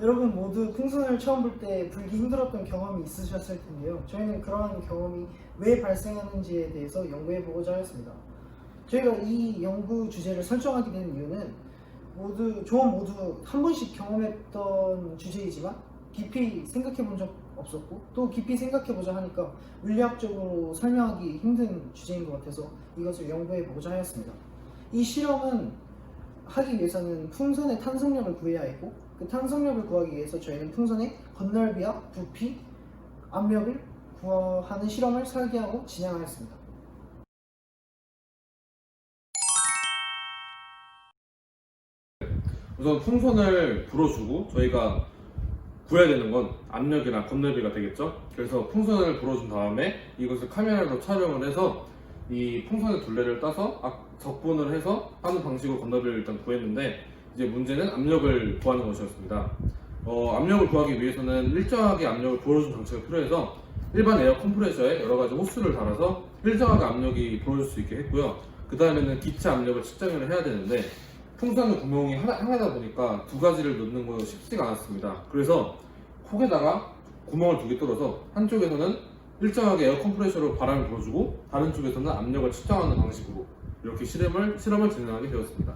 여러분 모두 풍선을 처음 볼 때 불기 힘들었던 경험이 있으셨을 텐데요. 저희는 그러한 경험이 왜 발생하는지에 대해서 연구해 보고자 하였습니다. 저희가 이 연구 주제를 설정하게 된 이유는 모두 조원 모두 한 번씩 경험했던 주제이지만 깊이 생각해 본 적 없었고 또 깊이 생각해 보자 하니까 물리학적으로 설명하기 힘든 주제인 것 같아서 이것을 연구해 보고자 하였습니다. 이 실험은 하기 위해서는 풍선의 탄성력을 구해야 했고 그 탄성력을 구하기 위해서 저희는 풍선의 건널비와 부피, 압력을 구하는 실험을 설계하고 진행하였습니다. 우선 풍선을 불어주고 저희가 구해야 되는 건 압력이나 건널비가 되겠죠. 그래서 풍선을 불어준 다음에 이것을 카메라로 촬영을 해서 이 풍선의 둘레를 따서 아, 적분을 해서 하는 방식으로 건널비를 일단 구했는데 이제 문제는 압력을 구하는 것이었습니다. 어, 압력을 구하기 위해서는 일정하게 압력을 불어준 장치가 필요해서 일반 에어 컴프레셔에 여러 가지 호스를 달아서 일정하게 압력이 불어줄 수 있게 했고요. 그 다음에는 기체 압력을 측정을 해야 되는데 풍선의 구멍이 하나, 하나 다 보니까 두 가지를 넣는 거 쉽지가 않았습니다. 그래서 콕에다가 구멍을 두 개 뚫어서 한쪽에서는 일정하게 에어 컴프레셔로 바람을 불어주고 다른 쪽에서는 압력을 측정하는 방식으로 이렇게 실험을 실험을 진행하게 되었습니다.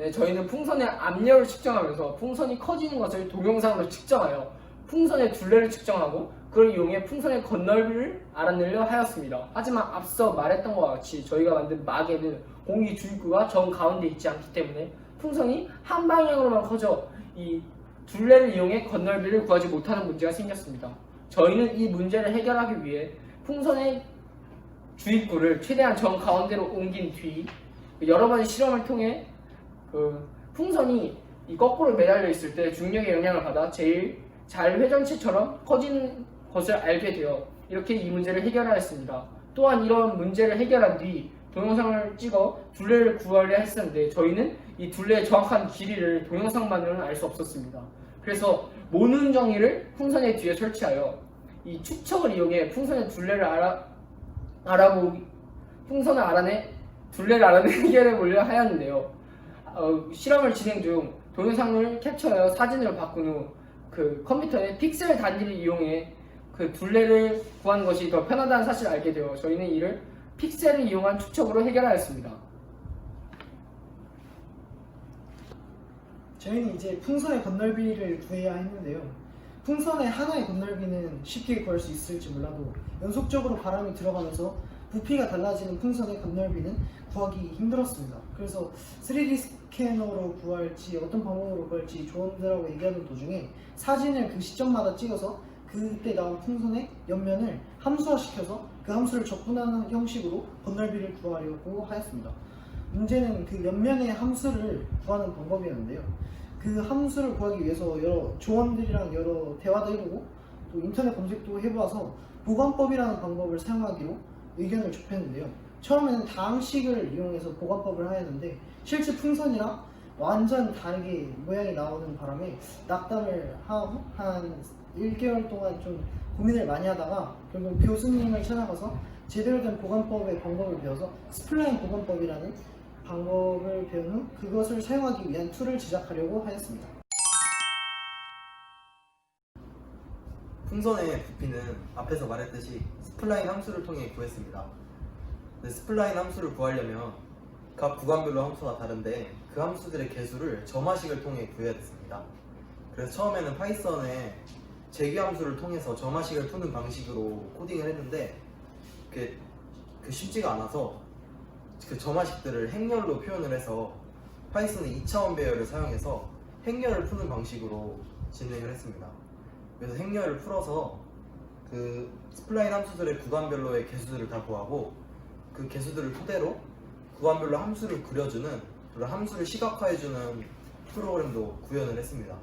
네, 저희는 풍선의 압력을 측정하면서 풍선이 커지는 것을 동영상으로 측정하여 풍선의 둘레를 측정하고 그걸 이용해 풍선의 건널비를 알아내려 하였습니다. 하지만 앞서 말했던 것과 같이 저희가 만든 막에는 공기 주입구가 정 가운데 있지 않기 때문에 풍선이 한 방향으로만 커져 이 둘레를 이용해 건널비를 구하지 못하는 문제가 생겼습니다. 저희는 이 문제를 해결하기 위해 풍선의 주입구를 최대한 정 가운데로 옮긴 뒤 여러 번의 실험을 통해 그 풍선이 이 거꾸로 매달려 있을 때 중력의 영향을 받아 제일 잘 회전체처럼 커지는 것을 알게 되어 이렇게 이 문제를 해결하였습니다. 또한 이런 문제를 해결한 뒤 동영상을 찍어 둘레를 구하려 했었는데 저희는 이 둘레의 정확한 길이를 동영상만으로는 알 수 없었습니다. 그래서 모는 정의를 풍선의 뒤에 설치하여 이 추측을 이용해 풍선의 둘레를 알아 알아보기 풍선을 알아내 둘레를 알아내 해결해 보려 하였는데요. 어, 실험을 진행 중 동영상을 캡처하여 사진으로 바꾼 후 그 컴퓨터에 픽셀 단위를 이용해 그 둘레를 구하는 것이 더 편하다는 사실을 알게 되어 저희는 이를 픽셀을 이용한 추측으로 해결하였습니다. 저희는 이제 풍선의 건널비를 구해야 했는데요. 풍선의 하나의 건널비는 쉽게 구할 수 있을지 몰라도 연속적으로 바람이 들어가면서 부피가 달라지는 풍선의 건널비는 구하기 힘들었습니다. 그래서 3D 스캐너로 구할지 어떤 방법으로 구할지 조원들하고 얘기하는 도중에 사진을 그 시점마다 찍어서 그때 나온 풍선의 옆면을 함수화시켜서 그 함수를 적분하는 형식으로 건널비를 구하려고 하였습니다. 문제는 그 옆면의 함수를 구하는 방법이었는데요. 그 함수를 구하기 위해서 여러 조원들이랑 여러 대화도 해보고 또 인터넷 검색도 해봐서 보관법이라는 방법을 사용하기로 의견을 좁혔는데요. 처음에는 다항식을 이용해서 보관법을 하였는데 실제 풍선이랑 완전 다르게 모양이 나오는 바람에 낙담을 하고 한 1개월 동안 좀 고민을 많이 하다가 결국 교수님을 찾아가서 제대로 된 보관법의 방법을 배워서 스플라인 보관법이라는 방법을 배운 후 그것을 사용하기 위한 툴을 제작하려고 하였습니다. 풍선의 부피는 앞에서 말했듯이 스플라인 함수를 통해 구했습니다. 스플라인 함수를 구하려면 각 구간별로 함수가 다른데 그 함수들의 개수를 점화식을 통해 구해야 됐습니다. 그래서 처음에는 파이썬에 재규 함수를 통해서 점화식을 푸는 방식으로 코딩을 했는데 그게 그 쉽지가 않아서 그 점화식들을 행렬로 표현을 해서 파이썬의 2차원 배열을 사용해서 행렬을 푸는 방식으로 진행을 했습니다. 그래서 행렬을 풀어서 그 스플라인 함수들의 구간별로의 개수들을 다 구하고 그 개수들을 토대로 구간별로 함수를 그려주는 그런 함수를 시각화해주는 프로그램도 구현을 했습니다.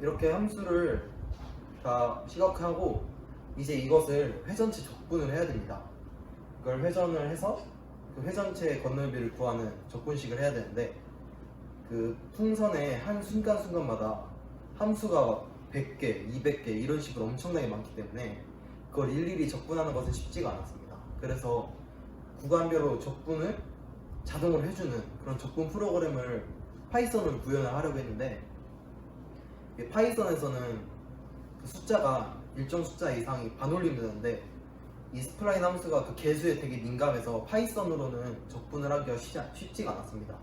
이렇게 함수를 다 시각화하고 이제 이것을 회전체 적분을 해야 됩니다. 그걸 회전을 해서 그 회전체의 건널비를 구하는 적분식을 해야 되는데 그 풍선의 한 순간순간마다 함수가 100개, 200개 이런 식으로 엄청나게 많기 때문에 그걸 일일이 적분하는 것은 쉽지가 않았습니다. 그래서 구간별로 적분을 자동으로 해주는 그런 적분 프로그램을 파이썬으로 구현을 하려고 했는데 파이썬에서는 그 숫자가 일정 숫자 이상이 반올림되는데 이 스플라인 함수가 그 개수에 되게 민감해서 파이썬으로는 적분을 하기가 쉽지, 쉽지 가 않았습니다.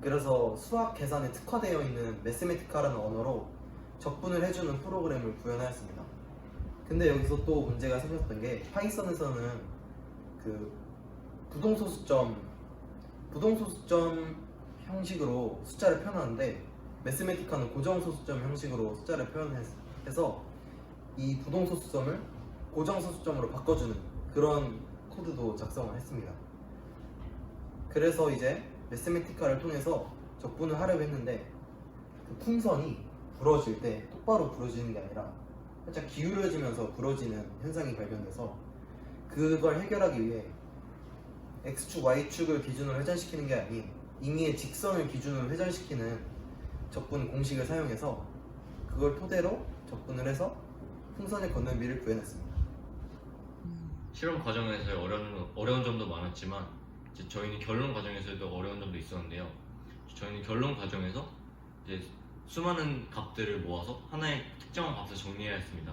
그래서 수학 계산에 특화되어 있는 매스메티카라는 언어로 적분을 해주는 프로그램을 구현하였습니다. 근데 여기서 또 문제가 생겼던 게 파이썬에서는 그 부동소수점 부동소수점 형식으로 숫자를 표현하는데 매스메티카는 고정소수점 형식으로 숫자를 표현해서 이 부동소수점을 고정소수점으로 바꿔주는 그런 코드도 작성을 했습니다. 그래서 이제 매스메티카를 통해서 적분을 하려고 했는데 그 풍선이 부러질 때 똑바로 부러지는 게 아니라 살짝 기울어지면서 부러지는 현상이 발견돼서 그걸 해결하기 위해 x축, y축을 기준으로 회전시키는 게 아닌 임의의 직선을 기준으로 회전시키는 적분 공식을 사용해서 그걸 토대로 적분을 해서 풍선의 건널비를 구해냈습니다. 실험 과정에서 어려운, 어려운 점도 많았지만 저희는 결론 과정에서도 어려운 점도 있었는데요. 저희는 결론 과정에서 수많은 값들을 모아서 하나의 특정한 값을 정리해야 했습니다.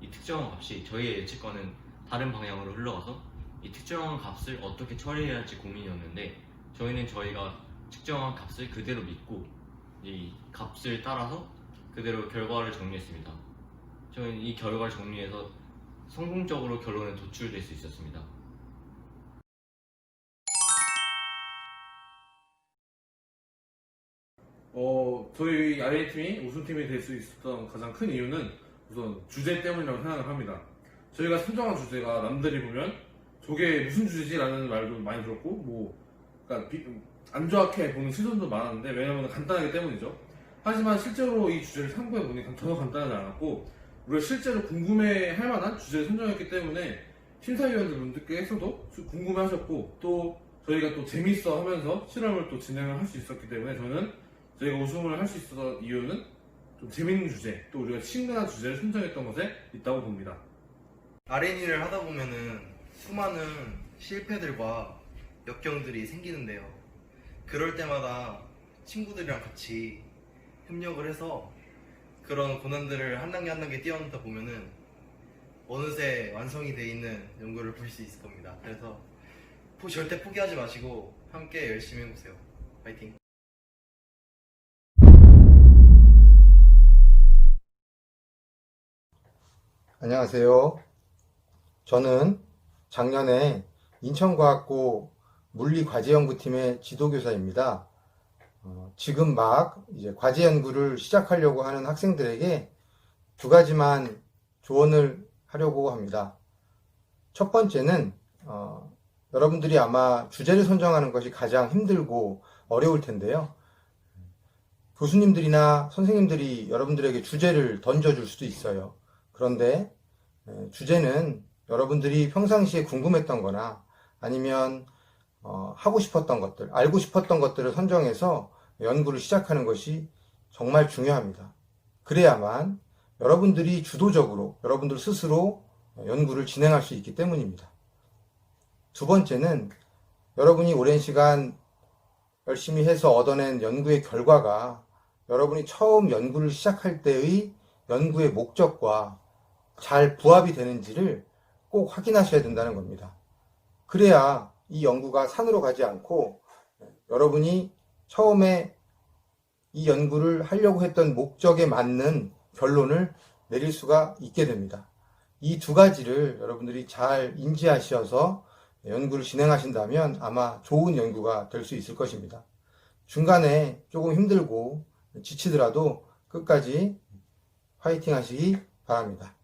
이 특정한 값이 저희의 예측과는 다른 방향으로 흘러가서 이 특정한 값을 어떻게 처리해야 할지 고민이었는데 저희는 저희가 측정한 값을 그대로 믿고 이 값을 따라서 그대로 결과를 정리했습니다. 저희는 이 결과를 정리해서 성공적으로 결론에 도출될 수 있었습니다. 어, 저희 RA팀이 우승팀이 될 수 있었던 가장 큰 이유는 우선 주제 때문이라고 생각을 합니다. 저희가 선정한 주제가 남들이 보면 저게 무슨 주제지라는 말도 많이 들었고, 뭐, 그러니까 비- 안 좋게 보는 시선도 많았는데, 왜냐면 간단하기 때문이죠. 하지만 실제로 이 주제를 참고해 보니 전혀 간단하지 않았고, 우리가 실제로 궁금해 할 만한 주제를 선정했기 때문에 심사위원들 분들께서도 궁금해 하셨고, 또 저희가 또 재밌어 하면서 실험을 또 진행을 할 수 있었기 때문에 저는 저희가 우승을 할 수 있었던 이유는 좀 재밌는 주제, 또 우리가 친근한 주제를 선정했던 것에 있다고 봅니다. R&E를 하다 보면은 수많은 실패들과 역경들이 생기는데요. 그럴 때마다 친구들이랑 같이 협력을 해서 그런 고난들을 한 단계 한 단계 뛰어넘다 보면은 어느새 완성이 돼 있는 연구를 볼 수 있을 겁니다. 그래서 포- 절대 포기하지 마시고 함께 열심히 해보세요. 파이팅! 저는 작년에 인천과학고 물리과제연구팀의 지도교사입니다. 어, 지금 막 이제 과제 연구를 시작하려고 하는 학생들에게 두 가지만 조언을 하려고 합니다. 첫 번째는 어, 여러분들이 아마 주제를 선정하는 것이 가장 힘들고 어려울 텐데요. 교수님들이나 선생님들이 여러분들에게 주제를 던져줄 수도 있어요. 그런데 에, 주제는 여러분들이 평상시에 궁금했던 거나 아니면 어, 하고 싶었던 것들, 알고 싶었던 것들을 선정해서 연구를 시작하는 것이 정말 중요합니다. 그래야만 여러분들이 주도적으로 여러분들 스스로 연구를 진행할 수 있기 때문입니다. 두 번째는 여러분이 오랜 시간 열심히 해서 얻어낸 연구의 결과가 여러분이 처음 연구를 시작할 때의 연구의 목적과 잘 부합이 되는지를 꼭 확인하셔야 된다는 겁니다. 그래야 이 연구가 산으로 가지 않고 여러분이 처음에 이 연구를 하려고 했던 목적에 맞는 결론을 내릴 수가 있게 됩니다. 이 두 가지를 여러분들이 잘 인지하셔서 연구를 진행하신다면 아마 좋은 연구가 될 수 있을 것입니다. 중간에 조금 힘들고 지치더라도 끝까지 파이팅 하시기 바랍니다.